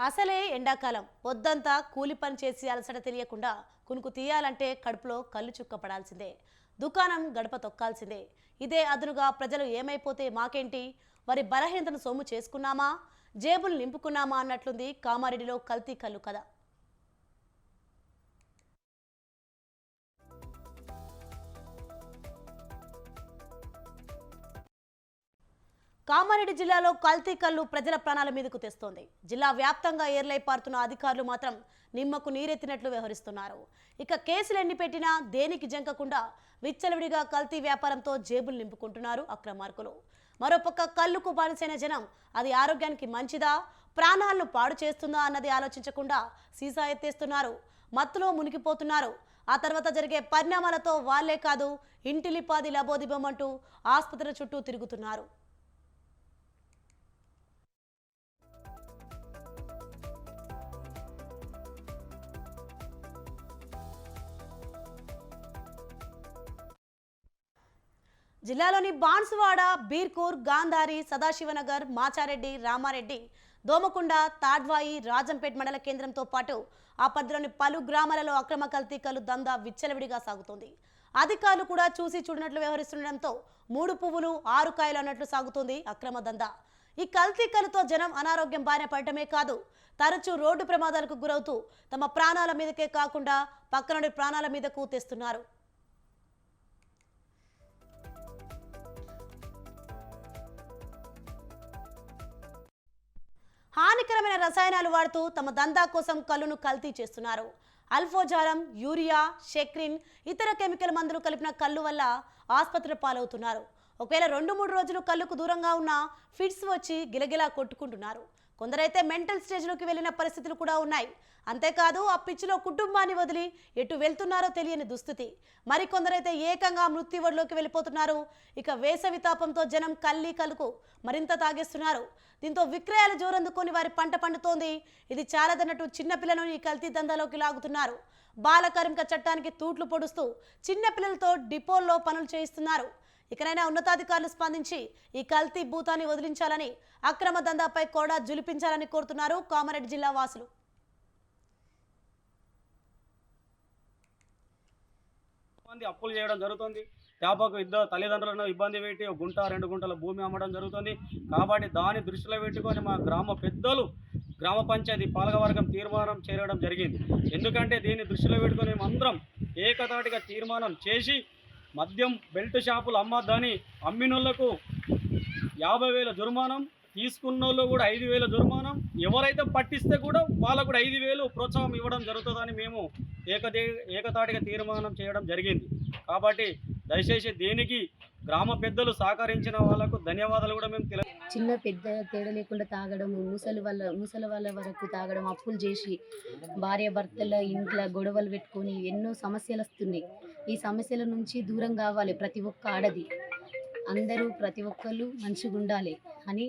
అసలే ఎండాకాలం. పొద్దంతా కూలి పని చేసి అలసట తెలియకుండా కునుకు తీయాలంటే కడుపులో కళ్ళు చుక్కపడాల్సిందే. దుకాణం గడప తొక్కాల్సిందే. ఇదే అదునుగా ప్రజలు ఏమైపోతే మాకేంటి? వారి బలహీనతను సొమ్ము చేసుకున్నామా? జేబులు నింపుకున్నామా అన్నట్లుంది కామారెడ్డిలో కల్తీ కళ్ళు కదా కామారెడ్డి జిల్లాలో కల్తీ కళ్ళు ప్రజల ప్రాణాల మీదకు తెస్తోంది. జిల్లా వ్యాప్తంగా ఏర్లై పారుతున్న అధికారులు మాత్రం నిమ్మకు నీరెత్తినట్లు వ్యవహరిస్తున్నారు. ఇక కేసులు ఎన్ని పెట్టినా దేనికి జంకకుండా విచ్చలవిడిగా కల్తీ వ్యాపారంతో జేబులు నింపుకుంటున్నారు అక్రమార్కులు. మరోపక్క కళ్ళుకు బానిసైన జనం అది ఆరోగ్యానికి మంచిదా ప్రాణాలను పాడు చేస్తుందా అన్నది ఆలోచించకుండా సీసా ఎత్తేస్తున్నారు. మత్తులో మునిగిపోతున్నారు. ఆ తర్వాత జరిగే పరిణామాలతో వాళ్ళే కాదు ఇంటిలిపాది లబోదిబమంటూ ఆసుపత్రుల చుట్టూ తిరుగుతున్నారు. జిల్లాలోని బాన్సువాడ బీర్కూర్ గాంధారి సదాశివనగర్ మాచారెడ్డి రామారెడ్డి దోమకొండ తాడ్వాయి రాజంపేట్ మండల కేంద్రంతో పాటు ఆ పరిధిలోని పలు గ్రామాలలో అక్రమ కల్తీకలు దందా విచ్చలవిడిగా సాగుతోంది. అధికారులు కూడా చూసి చూడనట్లు వ్యవహరిస్తుండటంతో మూడు పువ్వులు ఆరు కాయలు అన్నట్లు సాగుతోంది అక్రమ దందా. ఈ కల్తీకలతో జనం అనారోగ్యం బారిన పడటమే కాదు తరచూ రోడ్డు ప్రమాదాలకు గురవుతూ తమ ప్రాణాల మీదకే కాకుండా పక్కనుండి ప్రాణాల మీదకు తెస్తున్నారు. హానికరమైన రసాయనాలు వాడుతూ తమ దందా కోసం కళ్ళును కల్తీ చేస్తున్నారు. అల్ఫోజారం యూరియా షెక్రిన్ ఇతర కెమికల్ మందులు కలిపిన కళ్ళు వల్ల ఆసుపత్రి పాలవుతున్నారు. ఒకవేళ రెండు మూడు రోజులు కళ్ళుకు దూరంగా ఉన్న ఫిట్స్ వచ్చి గిలగిలా కొట్టుకుంటున్నారు. కొందరైతే మెంటల్ స్టేజ్లోకి వెళ్ళిన పరిస్థితులు కూడా ఉన్నాయి. అంతేకాదు ఆ పిచ్చిలో కుటుంబాన్ని వదిలి ఎటు వెళ్తున్నారో తెలియని దుస్థితి. మరికొందరైతే ఏకంగా మృత్యువడిలోకి వెళ్ళిపోతున్నారు. ఇక వేసవి తాపంతో జనం కల్లి కలుకు మరింత తాగేస్తున్నారు. దీంతో విక్రయాలు జోరందుకొని వారి పంట పండుతోంది. ఇది చాలదన్నట్టు చిన్నపిల్లను ఈ కల్తీ దందాలోకి లాగుతున్నారు. బాల కార్మిక చట్టానికి తూట్లు పొడుస్తూ చిన్నపిల్లలతో డిపోల్లో పనులు చేయిస్తున్నారు. ఇకనైనా ఉన్నతాధికారులు స్పందించి ఈ కల్తీ భూతాన్ని వదిలించాలని అక్రమ దందాపై కూడా జులిపించాలని కోరుతున్నారు కామారెడ్డి జిల్లా వాసులు. మంది అప్పులు చేయడం జరుగుతుంది. చేపకు ఇద్దరు తల్లిదండ్రులను ఇబ్బంది పెట్టి గుంట రెండు గుంటల భూమి అమ్మడం జరుగుతుంది. కాబట్టి దాని దృష్టిలో పెట్టుకొని మా గ్రామ పెద్దలు గ్రామ పంచాయతీ పాలకవర్గం తీర్మానం చేరడం జరిగింది. ఎందుకంటే దీన్ని దృష్టిలో పెట్టుకొని మేమందరం ఏకతాటిగా తీర్మానం చేసి మద్యం బెల్ట్ షాపులు అమ్మద్దని అమ్మినోళ్ళకు యాభై వేల జుర్మానం తీసుకున్నోళ్ళు కూడా ఐదు వేల జుర్మానం. ఎవరైతే పట్టిస్తే కూడా వాళ్ళకు కూడా ఐదు వేలు ప్రోత్సాహం ఇవ్వడం జరుగుతుందని మేము ఏకదే ఏకతాటిగా తీర్మానం చేయడం జరిగింది. కాబట్టి దయచేసి దేనికి గ్రామ పెద్దలు సహకరించిన వాళ్ళకు ధన్యవాదాలు కూడా మేము చిన్న పెద్ద తేడా లేకుండా తాగడం ముసలి వాళ్ళ ముసలి వాళ్ళ వరకు తాగడం అప్పులు చేసి భార్య భర్తల ఇంట్లో గొడవలు పెట్టుకొని ఎన్నో సమస్యలు వస్తున్నాయి. ఈ సమస్యల నుంచి దూరం కావాలి ప్రతి ఒక్క ఆడది. అందరూ ప్రతి ఒక్కళ్ళు మంచిగా ఉండాలి అని